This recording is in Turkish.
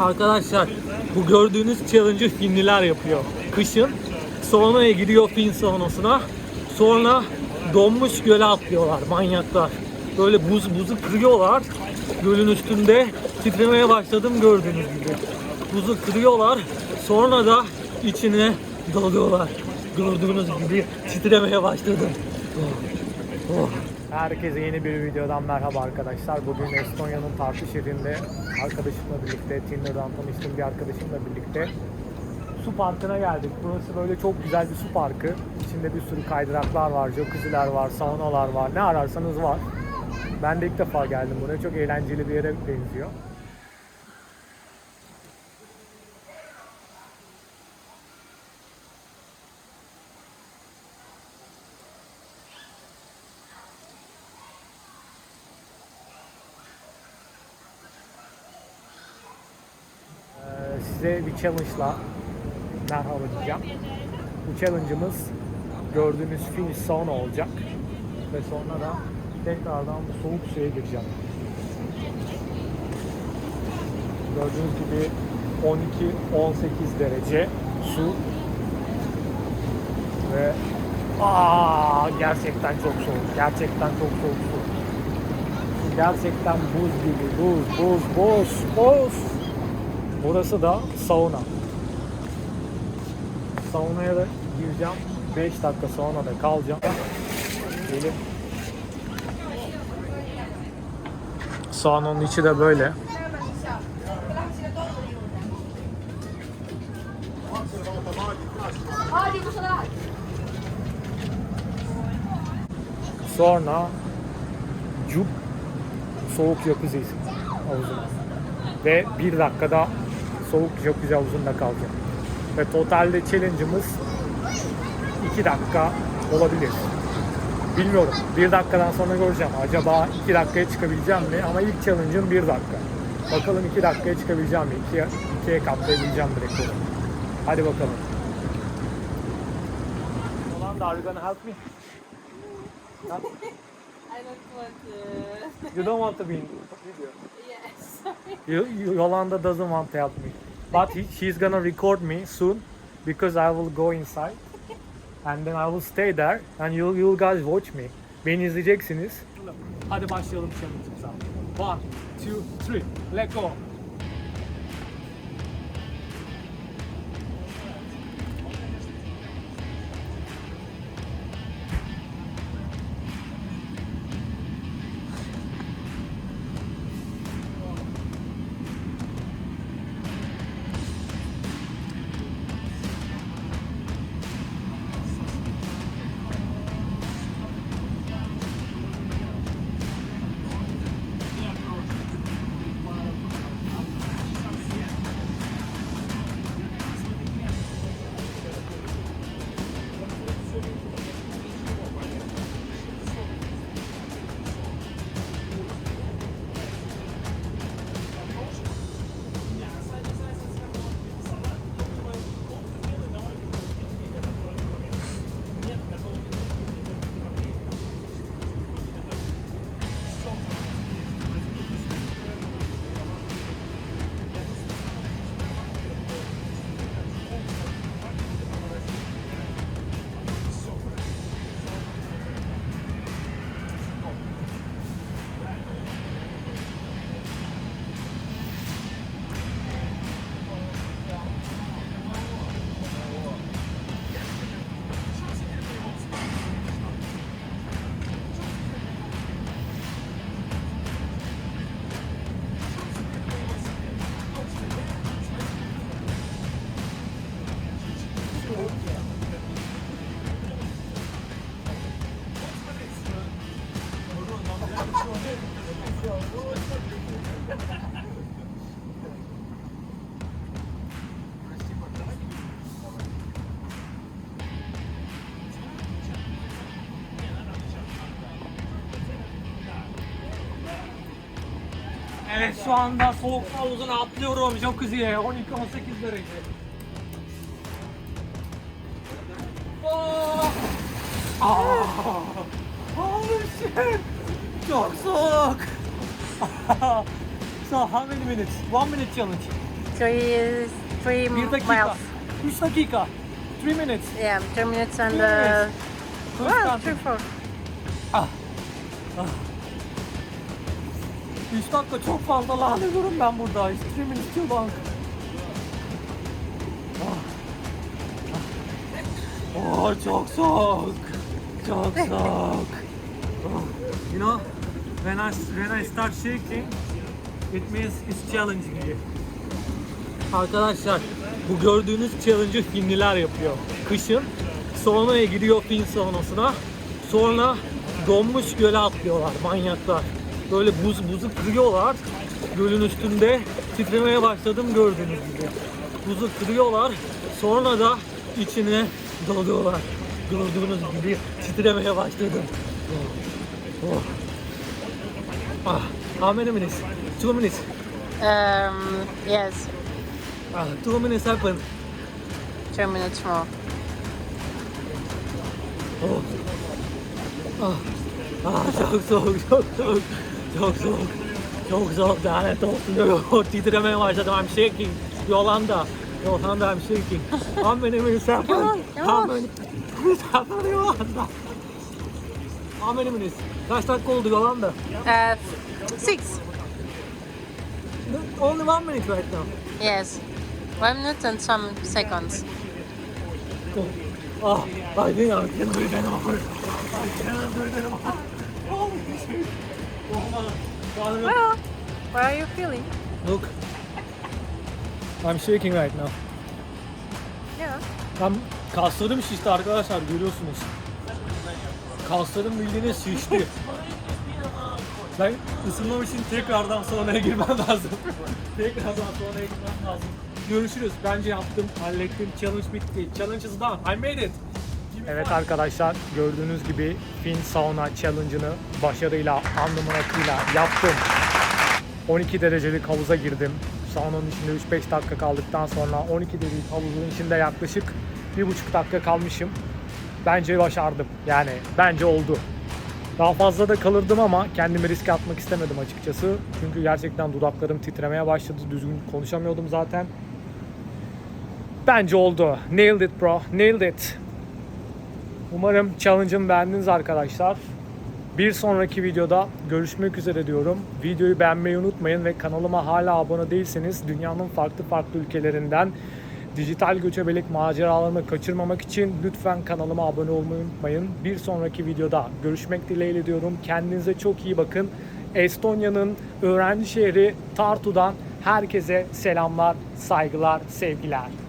Arkadaşlar bu gördüğünüz challenge'ı Finliler yapıyor. Kışın saunaya gidiyor Fin saunasına. Sonra donmuş göle atlıyorlar manyaklar. Böyle buz buzu kırıyorlar. Gölün üstünde titremeye başladım gördüğünüz gibi. Buzu kırıyorlar. Sonra da içine dalıyorlar. Gördüğünüz gibi titremeye başladım. Oh. Oh. Herkese yeni bir videodan merhaba arkadaşlar. Bugün Estonya'nın Tartu şehrinde arkadaşımla birlikte, Tinder'dan tanıştığım bir arkadaşımla birlikte su parkına geldik. Burası böyle çok güzel bir su parkı. İçinde bir sürü kaydıraklar var, jacuzziler var, saunalar var. Ne ararsanız var. Ben de ilk defa geldim buraya. Çok eğlenceli bir yere benziyor. Size bir challenge'la merhaba diyeceğim. Bu challenge'ımız gördüğünüz finish sauna olacak. Ve sonra da tekrardan bu soğuk suya gireceğim. Gördüğünüz gibi 12-18 derece su ve aa gerçekten çok soğuk. Gerçekten çok soğuk su. Gerçekten buz gibi. Buz, buz, buz, buz. Burası da sauna. Saunaya da gireceğim. 5 dakika saunada kalacağım. Gelin. Saunanın içi de böyle. Sonra cuk soğuk jacuzzi havuzuna. Ve bir dakikada soğuk jacuzzi havuzunda kalacağım. Ve totalde challenge'ımız 2 dakika olabilir. Bilmiyorum. Bir dakikadan sonra göreceğim. Acaba 2 dakikaya çıkabileceğim mi? Ama ilk challenge'ım 1 dakika. Bakalım 2 dakikaya çıkabileceğim mi? 2'ye, 2'ye katlayabileceğim mi rekoru? Hadi bakalım. Yolanda, are you gonna help me? I don't want to. You don't want to be in video. Yes. Yolanda doesn't want to help me. But he, she's gonna record me soon because I will go inside and then I will stay there and you you guys watch me. Beni izleyeceksiniz. Hadi başlayalım challenge'ımıza. One, two, three, let go. Evet şu anda soğuk havuzuna atlıyorum jacuzziye 12-18 derece. Oh! Ah! Oh shit! Çok soğuk. so how many minutes? One minute challenge. three, three Bir dakika. miles. 3 dakika. 3 minutes. Yeah, two minutes and Two uh, minutes. Well, country. three, four. 3 dakika çok fazla lan ediyorum ben burada. 3 minutes too long. Ah. Oh, çok soğuk. Çok soğuk. Oh. You know, when I when I start shaking, it means it's challenging you. Arkadaşlar, bu gördüğünüz challenge'ı Finliler yapıyor. Kışın saunaya giriyor Fin saunasına. Sonra donmuş göle atlıyorlar manyaklar. Böyle buz buzu kırıyorlar. Gölün üstünde titremeye başladım gördüğünüz gibi. Buzu kırıyorlar. Sonra da içine dalıyorlar. Gördüğünüz gibi titremeye başladım. Oh. Oh. Ah, how many minutes? Two minutes. Um, yes, Ah, two minutes happened. two minutes more. Oh. Ah. Ah, çok soğuk, çok soğuk, çok soğuk, çok soğuk lanet olsun. Titremeye başladım, I'm shaking. Yolanda, Yolanda I'm shaking. How many minutes yavaş. many minutes happened Yolanda? How many minutes? Kaç dakika oldu Yolanda? Uh, six. Only one minute right now. Yes, one minute and some seconds. Oh. I think I can do it anymore. I cannot do it anymore. Oh, Well, what are you feeling? Look. I'm shaking right now. Yeah. Ben kaslarım şişti arkadaşlar görüyorsunuz. Kaslarım bildiğiniz şişti. Ben ısınmam için tekrardan saunaya girmem lazım. tekrardan saunaya girmem lazım. Görüşürüz. Bence yaptım, hallettim. Challenge bitti. Challenge is done. I made it. Evet arkadaşlar gördüğünüz gibi Fin Sauna Challenge'ını başarıyla, akıyla yaptım. 12 derecelik havuza girdim. Saunanın içinde 3-5 dakika kaldıktan sonra 12 derecelik havuzun içinde yaklaşık 1,5 dakika kalmışım. Bence başardım. Yani bence oldu. Daha fazla da kalırdım ama kendimi riske atmak istemedim açıkçası. Çünkü gerçekten dudaklarım titremeye başladı. Düzgün konuşamıyordum zaten. Bence oldu. Nailed it bro. Nailed it. Umarım challenge'ımı beğendiniz arkadaşlar. Bir sonraki videoda görüşmek üzere diyorum. Videoyu beğenmeyi unutmayın ve kanalıma hala abone değilseniz dünyanın farklı farklı ülkelerinden dijital göçebelik maceralarını kaçırmamak için lütfen kanalıma abone olmayı unutmayın. Bir sonraki videoda görüşmek dileğiyle diyorum. Kendinize çok iyi bakın. Estonya'nın öğrenci şehri Tartu'dan herkese selamlar, saygılar, sevgiler.